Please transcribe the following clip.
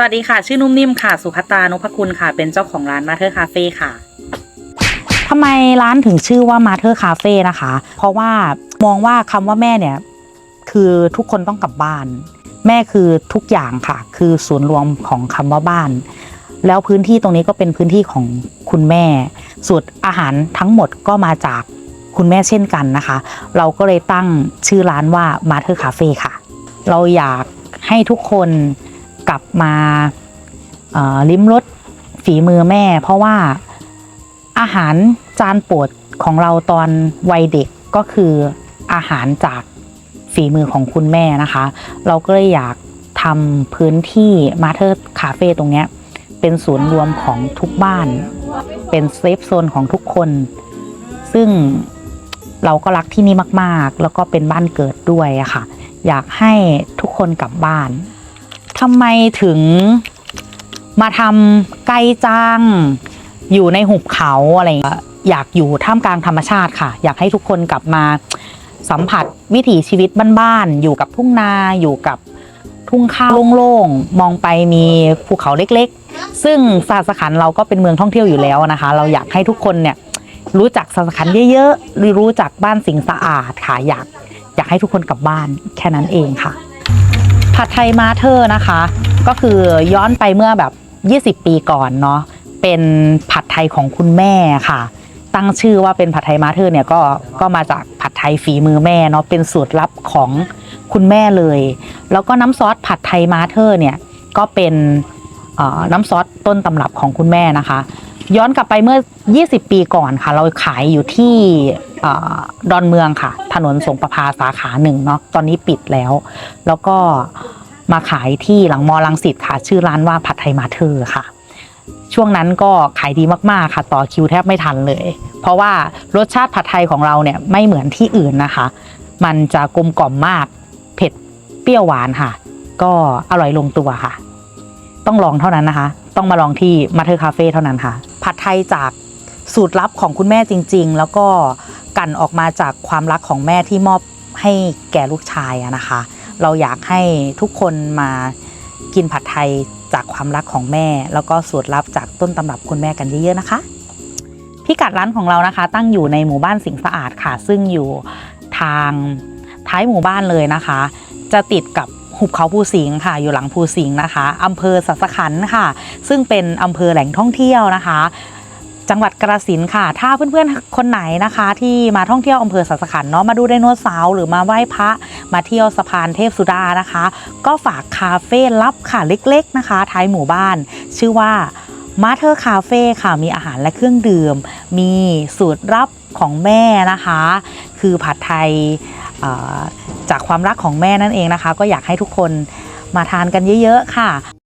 สวัสดีค่ะ ชื่อนุ่มนิ่มค่ะ สุภัตตานพคุณค่ะ เป็นเจ้าของร้านมาเธอคาเฟ่ค่ะทำไมร้านถึงชื่อว่ามาเธอคาเฟ่นะคะ เพราะว่ามองว่าคำว่าแม่เนี่ย คือทุกคนต้องกลับบ้าน แม่คือทุกอย่างค่ะ คือศูนย์รวมของคำว่าบ้าน แล้วพื้นที่ตรงนี้ก็เป็นพื้นที่ของคุณแม่สูตรอาหารทั้งหมดก็มาจากคุณแม่เช่นกันนะคะ เราก็เลยตั้งชื่อร้านว่ามาเธอคาเฟ่ค่ะ เราอยากให้ทุกคน กลับมาลิ้มรสฝีมือแม่ เพราะว่าอาหารจานโปรดของเราตอนวัยเด็กก็คืออาหารจากฝีมือของคุณแม่นะคะ เราก็เลยอยากทำพื้นที่มาเธอคาเฟ่ตรงเนี้ยเป็นศูนย์รวมของทุกบ้าน เป็นเซฟโซนของทุกคน ซึ่งเราก็รักที่นี่มาก ๆ แล้วก็เป็นบ้านเกิดด้วยอะค่ะ อยากให้ทุกคนกลับบ้าน ทำไมถึงมาทำไกลจัง อยู่ในหุบเขาอะไรอย่างเงี้ยอยากอยู่ท่ามกลางธรรมชาติค่ะ อยากให้ทุกคนกลับมาสัมผัสวิถีชีวิตบ้านๆ อยู่กับทุ่งนา อยู่กับทุ่งข้าวโล่งๆ มองไปมีภูเขาเล็กๆ ซึ่งสาสขันเราก็เป็นเมืองท่องเที่ยวอยู่แล้วนะคะ เราอยากให้ทุกคนเนี่ยรู้จักสาสขันเยอะๆ รู้จักบ้านสิงสะอาดค่ะ อยากอยากให้ทุกคนกลับบ้านแค่นั้นเองค่ะ ผัดไทยมาเธอร์นะคะ ก็คือย้อนไปเมื่อแบบ 20 ปีก่อนเนาะเป็นผัดไทยของคุณแม่ค่ะ ตั้งชื่อว่าเป็นผัดไทยมาเธอร์เนี่ยก็ก็มาจากผัดไทยฝีมือแม่เนาะเป็นสูตรลับของคุณแม่เลย แล้วก็น้ำซอสผัดไทยมาเธอร์เนี่ยก็เป็นน้ำซอสต้นตำรับของคุณแม่นะคะ ย้อนกลับไปเมื่อ 20 ปีก่อนค่ะ เราขายอยู่ที่อดอนเมืองค่ะ ถนนสงประพาสาขาหนึ่งเนาะตอนนี้ปิดแล้ว แล้วก็มาขายที่หลังมอลังสิตค่ะ ชื่อร้านว่าผัดไทยมาเธอค่ะ ช่วงนั้นก็ขายดีมากๆค่ะ ต่อคิวแทบไม่ทันเลย เพราะว่ารสชาติผัดไทยของเราเนี่ยไม่เหมือนที่อื่นนะคะ มันจะกลมกล่อมมากเผ็ดเปรี้ยวหวานค่ะ ก็อร่อยลงตัวค่ะ ต้องลองเท่านั้นนะคะ ต้องมาลองที่มาเธอคาเฟ่เท่านั้นค่ะ ผัดไทยจากสูตรลับของคุณแม่จริง ๆ แล้วก็กันออกมาจากความรักของแม่ที่มอบให้แก่ลูกชายนะคะ เราอยากให้ทุกคนมากินผัดไทยจากความรักของแม่ แล้วก็สูตรลับจากต้นตำรับคุณแม่กันเยอะๆนะคะพิกัดร้านของเรานะคะ ตั้งอยู่ในหมู่บ้านสิงสะอาดค่ะ ซึ่งอยู่ทางท้ายหมู่บ้านเลยนะคะ จะติดกับ หุบเขาภูสิงห์ค่ะ อยู่หลังภูสิงห์นะคะอำเภอสัสขันค่ะ ซึ่งเป็นอำเภอแหล่งท่องเที่ยวนะคะจังหวัดกระสินค่ะ ถ้าเพื่อนๆ คนไหนนะคะ ที่มาท่องเที่ยวอำเภอสัสขันเนาะ มาดูไดโนเสาร์หรือมาไหว้พระ มาเที่ยวสะพานเทพสุดานะคะ ก็ฝากคาเฟ่ลับค่ะเล็กๆนะคะ ท้ายหมู่บ้าน ชื่อว่ามาเธอคาเฟ่ค่ะ มีอาหารและเครื่องดื่ม มีสูตรลับของแม่นะคะ คือผัดไทย จากความรักของแม่นั่นเองนะคะ ก็อยากให้ทุกคนมาทานกันเยอะ ๆ ค่ะ